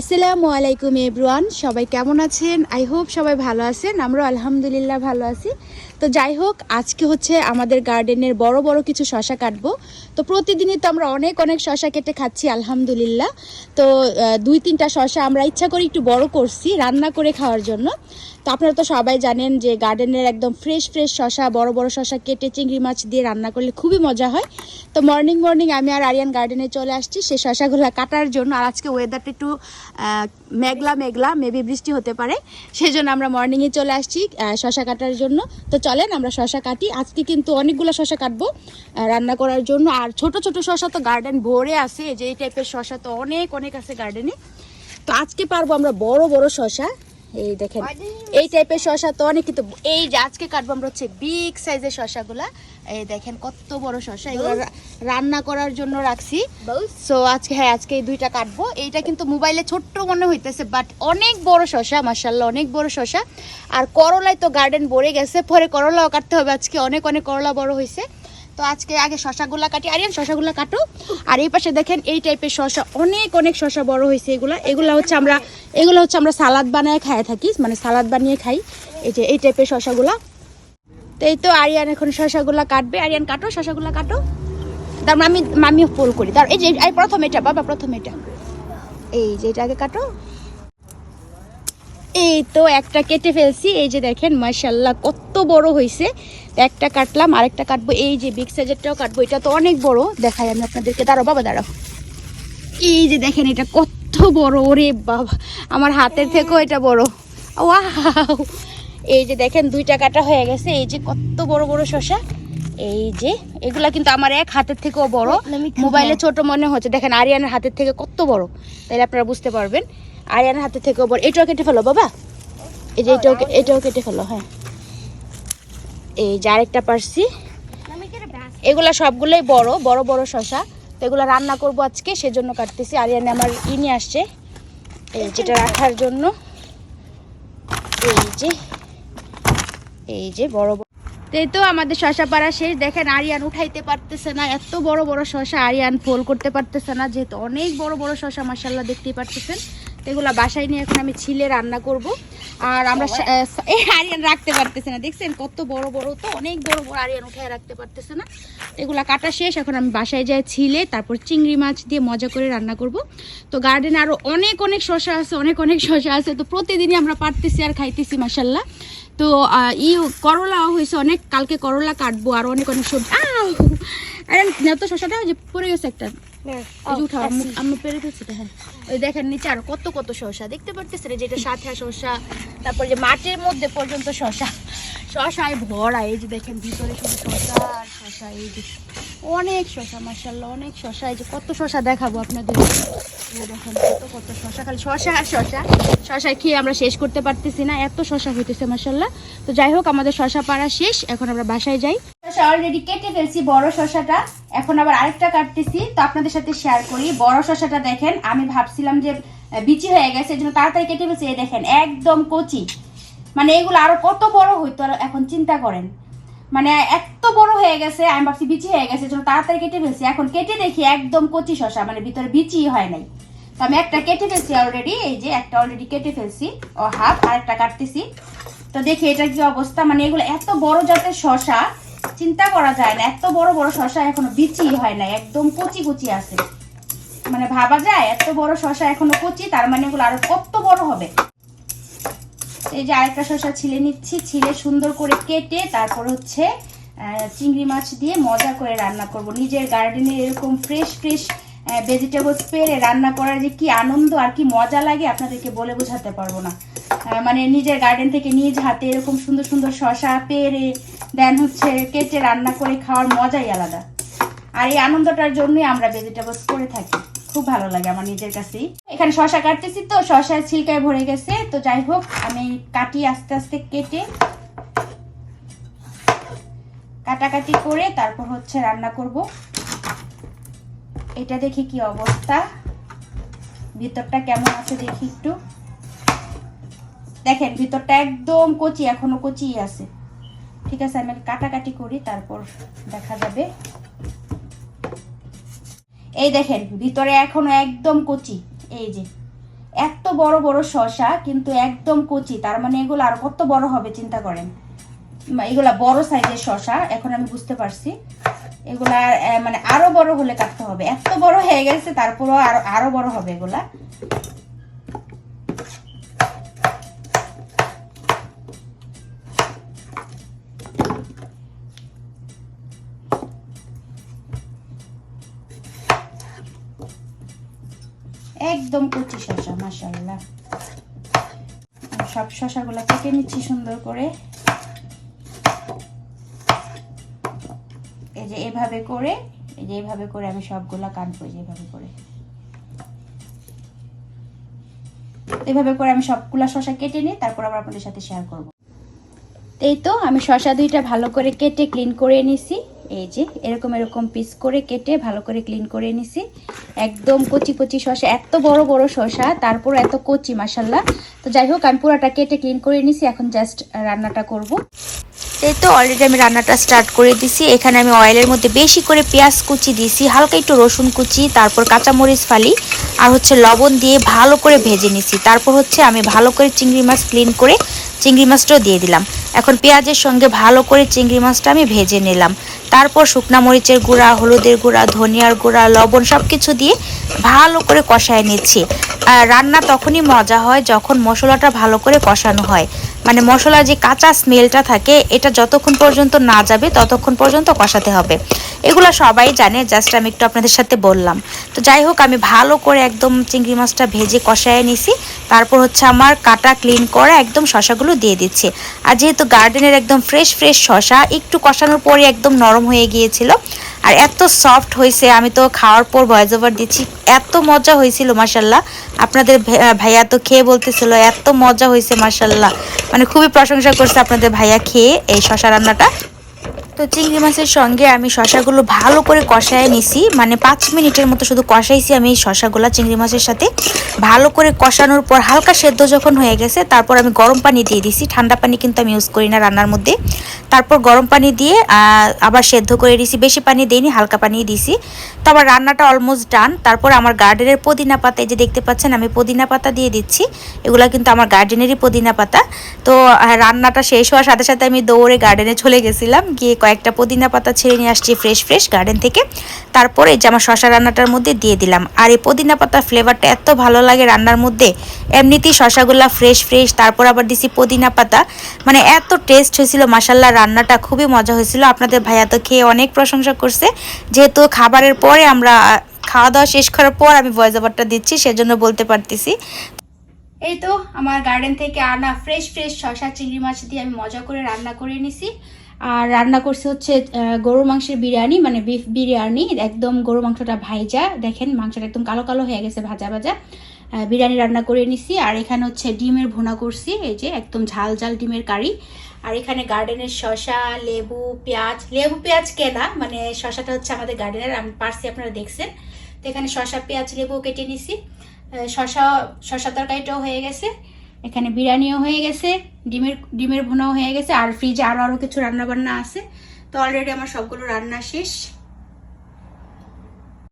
আসসালামু আলাইকুম এব্রুয়ান সবাই কেমন আছেন? আই হোপ সবাই ভালো আছেন আমরা আলহামদুলিল্লাহ ভালো আছি। তো যাই হোক, আজকে হচ্ছে আমাদের গার্ডেনের বড় বড় কিছু শশা কাটবো। তো প্রতিদিনই তো আমরা অনেক অনেক শশা কেটে খাচ্ছি, আলহামদুলিল্লাহ। তো দুই তিনটা শশা আমরা ইচ্ছা করে একটু বড় করছি, রান্না করে খাওয়ার জন্য। তো আপনারা তো সবাই জানেন যে গার্ডেনের একদম ফ্রেশ ফ্রেশ শশা, বড় বড় শশা কেটে চিংড়ি মাছ দিয়ে রান্না করলে খুবই মজা হয়। তো মর্নিং মর্নিং আমি আর আরিয়ান গার্ডেনে চলে আসছি সেই শশাগুলো কাটার জন্য। আর আজকে ওয়েদারটা একটু মেঘলা মেঘলা, মেবি বৃষ্টি হতে পারে। সেই জন্য আমরা মর্নিংয়ে চলে আসছি শশা কাটার জন্য। তো চলেন, আমরা শশা কাটি। আজকে কিন্তু অনেকগুলো শশা কাটবো রান্না করার জন্য। আর ছোট ছোট শশা তো গার্ডেন ভরে আছে যে এই টাইপের শশা তো অনেক অনেক আছে গার্ডেনে তো আজকে পারব আমরা বড় বড় শশা। এই দেখেন এই টাইপের শশা তো অনেক কিন্তু এই যে আজকে কাটবো আমরা হচ্ছে বিগ সাইজের শশাগুলা এই দেখেন কত বড় শশা এগুলো রান্না করার জন্য রাখছি। সো আজকে হ্যাঁ আজকে এই দুইটা কাটবো। এইটা কিন্তু মোবাইলে ছোট্ট মনে হইতেছে বাট অনেক বড় শশা মাসাল্লাহ অনেক বড় শশা আর করলায় তো গার্ডেন ভরে গেছে পরে করলাও কাটতে হবে। আজকে অনেক অনেক করলা বড় হয়েছে তো আজকে আগে শশাগুলা কাটি, আরিয়ান শশাগুলা কাটো আর এই পাশে দেখেন এই টাইপের শশা, অনেক অনেক শশা বড় হয়েছে এগুলা। এগুলা হচ্ছে আমরা, এগুলো হচ্ছে আমরা সালাদ বানায় খাই থাকি মানে সালাদ বানিয়ে খাই, এই যে এই টাইপের শশাগুলা। তো এই তো আরিয়ান এখন শশাগুলা কাটবে। আরিয়ান কাটো, শশাগুলা কাটো। তারপর আমি মামিও ফুল করি। তার এই যে প্রথম এটা, বাবা, প্রথম এটা। এই যে এটা আগে কাটো। এই তো একটা কেটে ফেলছি। এই যে দেখেন মাশাল্লাহ কত বড় হয়েছে একটা কাটলাম আরেকটা কাটবো। এই যে বিগ সাইজেরটাও কাটবো। এটা তো অনেক বড়। দেখাই আমি আপনাদেরকে। দাঁড়াও বাবা দাঁড়াও। এই যে দেখেন এটা কত বড়। ওরে বাবা আমার হাতের থেকেও এটা বড়। ওয়াও! এই যে দেখেন দুইটা কাটা হয়ে গেছে। এই যে কত বড় বড় শশা এই যে এগুলা কিন্তু আমার এক হাতের থেকেও বড়। মোবাইলে ছোট মনে হচ্ছে। দেখেন আরিয়ানের হাতের থেকে কত বড়। তাহলে আপনারা বুঝতে পারবেন। আরিয়ানের হাতের থেকেও বড়। এটাও কেটে ফেলো বাবা। এই যে এটাও এটাও কেটে ফেলো হ্যাঁ। এই যে আরেকটা পারছি। এগুলা সবগুলোই বড় বড় বড় শশা। তো এগুলো রান্না করব আজকে, সেজন্য কাটতেছি। আরিয়ানে আমার ই নিয়ে আসছে। এই যেটা রাখার জন্য। এই যে এই যে বড় বড় এই তো আমাদের শশা পাড়া শেষ। দেখেন আরিয়ান উঠাইতে পারতেছে না। এত বড় বড় শশা আরিয়ান ফোল করতে পারতেছে না। যেহেতু অনেক বড় বড় শশা মাসাল্লাহ দেখতেই পারতেছেন। এগুলো বাসায় নিয়ে এখন আমি ছিলে রান্না করব। আর আমরা এই আরিয়ান রাখতে পারতেছে না। দেখছেন কত বড় বড় তো অনেক বড় বড় আরিয়ান উঠায় রাখতে পারতেছে না। এগুলা কাটা শেষ এখন আমি বাসায় যাই ছিলে তারপর চিংড়ি মাছ দিয়ে মজা করে রান্না করব। তো গার্ডেনে আরও অনেক অনেক শশা আছে অনেক অনেক শশা আছে। তো প্রতিদিনই আমরা পারতেছি আর খাইতেছি মাসাল্লাহ তো ই করলা হয়েছে অনেক কালকে করলা কাটবো আর অনেক অনেক সবজি! আরে তো শশাটা যে পড়ে গেছে একটা। এই যে উঠাও আম্মু- আম্মু পেরে ফেলছে দেখেন নিচে আর কত কত শসা দেখতে পারতেছেন এই যে এটা সাথে শসা তারপর যে মাটির মধ্যে পর্যন্ত শসা ভরা এই যে দেখেন ভিতরে শুধু শসা আর এই যে অনেক মার্শাল্লাহ অনেক এই যে কত শসা দেখাবো আপনাদের। দেখেন কত কত খালি আর শসা খেয়ে আমরা শেষ করতে পারতেছি না এত শশা হইতেছে মার্শাল্লাহ তো যাই হোক আমাদের শসা পাড়া শেষ এখন আমরা বাসায় যাই। শসা অলরেডি কেটে ফেলছি বড় শসাটা এখন আবার আরেকটা কাটতেছি। তো আপনাদের সাথে শেয়ার করি। বড় শসাটা দেখেন, আমি ভাবছিলাম যে বিচি হয়ে গেছে, এই জন্য তাড়াতাড়ি কেটে ফেলছি। এই দেখেন, একদম কচি। মানে এগুলো আরও কত বড় হইতো, আর এখন চিন্তা করেন। মানে এত বড় হয়ে গেছে, আমি ভাবছি বিচি হয়ে গেছে জন্য তাড়াতাড়ি কেটে ফেলছি। এখন কেটে দেখি একদম কচি শসা মানে ভিতরে বিচি হয় নাই। তো আমি একটা কেটে ফেলছি অলরেডি এই যে একটা অলরেডি কেটে ফেলছি। ও হাফ আর একটা কাটতেছি। তো দেখি এটা কি অবস্থা। মানে এগুলো এত বড় জাতের শশা চিন্তা করা যায় না। এত বড় বড় শশা এখনও বিচি হয় না একদম কচি কচি আছে। মানে ভাবা যায়, এত বড় শশা এখনও কচি, তার মানে এগুলো আরও কত বড় হবে। এই যে আরেকটা শশা ছিলে নিচ্ছি, ছিলে সুন্দর করে কেটে তারপর হচ্ছে চিংড়ি মাছ দিয়ে মজা করে রান্না করব। নিজের গার্ডেনে এরকম ফ্রেশ ফ্রেশ ভেজিটেবলস পেরে রান্না করার যে কি আনন্দ আর কি মজা লাগে, আপনাদেরকে বলে বোঝাতে পারব না। মানে নিজের গার্ডেন থেকে নিজ হাতে এরকম সুন্দর সুন্দর শশা পেরে দেন হচ্ছে কেটে রান্না করে খাওয়ার মজাই আলাদা। আর এই আনন্দটার জন্যই আমরা ভেজিটেবলস করে থাকি। খুব ভালো লাগে আমার নিজের কাছেই। এখানে শশা কাটতেছি তো শশার ছিলকায় ভরে গেছে। তো যাই হোক, আমি কাটি আস্তে আস্তে কেটে কাটাকাটি করে তারপর হচ্ছে রান্না করব। এটা দেখি কি অবস্থা। ভিতরটা কেমন আছে দেখি একটু। দেখেন, ভিতরটা একদম কচি, এখনও কচি আছে। ঠিক আছে, আমি কাটাকাটি করি, তারপর দেখা যাবে। এই দেখেন, ভিতরে এখনও একদম কচি, এই যে। এত বড় বড় শশা কিন্তু একদম কচি, তার মানে এগুলো আর কত বড় হবে, চিন্তা করেন। এগুলা বড় সাইজের শশা এখন আমি বুঝতে পারছি। এগুলা মানে আরও বড় হলে কাটতে হবে। এত বড় হয়ে গেছে, তারপরও আরও আরও বড় হবে এগুলা। একদম কচি শশা মাশাল্লাহ আমি সব শশাগুলো কেটে নিচ্ছি সুন্দর করে। এই যে এভাবে করে, এই যে এভাবে করে আমি সবগুলা যে এভাবে করে। এভাবে করে আমি সবগুলা শশা কেটে নিই তারপর আবার আপনাদের সাথে শেয়ার করব। এই তো, আমি শশা দুইটা ভালো করে কেটে ক্লিন করে নিছি। এই যে, এরকম এরকম পিস করে কেটে ভালো করে ক্লিন করে নিছি। একদম কচি কচি শশা এত বড় বড় শশা তারপর এত কচি মাসাল্লাহ তো যাই হোক, আমি পুরোটা কেটে ক্লিন করে নিছি, এখন জাস্ট রান্নাটা করব। এই তো অলরেডি আমি রান্নাটা স্টার্ট করে দিছি। এখানে আমি অয়েলের মধ্যে বেশি করে পেঁয়াজ কুচি দিছি, হালকা একটু রসুন কুচি, তারপর কাঁচামরিচ ফালি, আর হচ্ছে লবণ দিয়ে ভালো করে ভেজে নিছি। তারপর হচ্ছে আমি ভালো করে চিংড়ি মাছ ক্লিন করে চিংড়ি মাছটাও দিয়ে দিলাম। এখন পেঁয়াজের সঙ্গে ভালো করে চিংড়ি মাছটা আমি ভেজে নিলাম। তারপর শুকনা মরিচের গুঁড়া, হলুদের গুঁড়া, ধনিয়ার গুঁড়া, লবণ সব কিছু দিয়ে ভালো করে কষায় নিচ্ছি। রান্না তখনই মজা হয় যখন মশলাটা ভালো করে কষানো হয়। মানে মশলার যে কাঁচা স্মেলটা থাকে, এটা যতক্ষণ পর্যন্ত না যাবে ততক্ষণ পর্যন্ত কষাতে হবে। এগুলো সবাই জানে, জাস্ট আমি একটু আপনাদের সাথে বললাম। তো যাই হোক, আমি ভালো করে একদম চিংড়ি মাছটা ভেজে কষায় নিছি। তারপর হচ্ছে আমার কাটা ক্লিন করা একদম শশাগুলো দিয়ে দিচ্ছি। আর যেহেতু গার্ডেনের একদম ফ্রেশ ফ্রেশ শশা একটু কষানোর পরে একদম নরম হয়ে গিয়েছিল। আর এত সফট হয়েছে, আমি তো খাওয়ার পর ভয়েস ওভার দিচ্ছি। এত মজা হয়েছিল মাসাল্লাহ আপনাদের ভাইয়া তো খেয়ে বলতেছিল, এত মজা হয়েছে মাসাল্লাহ মানে খুবই প্রশংসা করছে আপনাদের ভাইয়া খেয়ে এই শশা রান্নাটা। তো চিংড়ি মাছের সঙ্গে আমি শশাগুলো ভালো করে কষায় নিছি। মানে পাঁচ মিনিটের মতো শুধু কষাইছি আমি এই শশাগুলো চিংড়ি মাছের সাথে। ভালো করে কষানোর পর হালকা সেদ্ধ যখন হয়ে গেছে, তারপর আমি গরম পানি দিয়ে দিছি। ঠান্ডা পানি কিন্তু আমি ইউজ করি না রান্নার মধ্যে। তারপর গরম পানি দিয়ে আবার সেদ্ধ করে দিছি। বেশি পানি দিইনি, হালকা পানি দিছি। তো আবার রান্নাটা অলমোস্ট ডান তারপর আমার গার্ডেনের পুদিনা পাতা, এই যে দেখতে পাচ্ছেন, আমি পুদিনা পাতা দিয়ে দিচ্ছি। এগুলো কিন্তু আমার গার্ডেনেরই পুদিনা পাতা। তো রান্নাটা শেষ হওয়ার সাথে সাথে আমি দৌড়ে গার্ডেনে চলে গেছিলাম। গিয়ে কয়েকটা পুদিনা পাতা ছেড়ে নিয়ে আসছি ফ্রেশ ফ্রেশ গার্ডেন থেকে। তারপরে যে আমার শশা রান্নাটার মধ্যে দিয়ে দিলাম। আর এই পুদিনা পাতার ফ্লেভারটা এত ভালো লাগে রান্নার মধ্যে। এমনিতেই শশাগুলা ফ্রেশ ফ্রেশ তারপর আবার দিছি পুদিনা পাতা। মানে এত টেস্ট হয়েছিল মাসাল্লাহ রান্নাটা খুবই মজা হয়েছিল। আপনাদের ভাইয়া তো খেয়ে অনেক প্রশংসা করছে। যেহেতু খাবারের পরে আমরা খাওয়া দাওয়া শেষ করার পর আমি ভয়েস ওভারটা দিচ্ছি, সেজন্য বলতে পারতেছি। এই তো, আমার গার্ডেন থেকে আনা ফ্রেশ ফ্রেশ শশা চিংড়ি মাছ দিয়ে আমি মজা করে রান্না করে নিছি। আর রান্না করছে হচ্ছে গরুর মাংসের বিরিয়ানি মানে বিফ বিরিয়ানি। একদম গরু মাংসটা ভাইজা। দেখেন, মাংসটা একদম কালো কালো হয়ে গেছে, ভাজা ভাজা। বিরিয়ানি রান্না করে নিছি। আর এখানে হচ্ছে ডিমের ভুনা করছি, এই যে একদম ঝাল ঝাল ডিমের কারি। আর এখানে গার্ডেনের শশা লেবু, পেঁয়াজ। লেবু, পেঁয়াজ কেনা মানে শশাটা হচ্ছে আমাদের গার্ডেনের আমি পারছি, আপনারা দেখছেন। তো এখানে শশা পেঁয়াজ লেবু কেটে নিছি। শশা শশা তরকারিটাও হয়ে গেছে। এখানে বিরিয়ানিও হয়ে গেছে, ডিমের ডিমের ভুনাও হয়ে গেছে, আর ফ্রিজে আরও আরও কিছু রান্না বান্না আছে। তো অলরেডি আমার সবগুলো রান্না শেষ।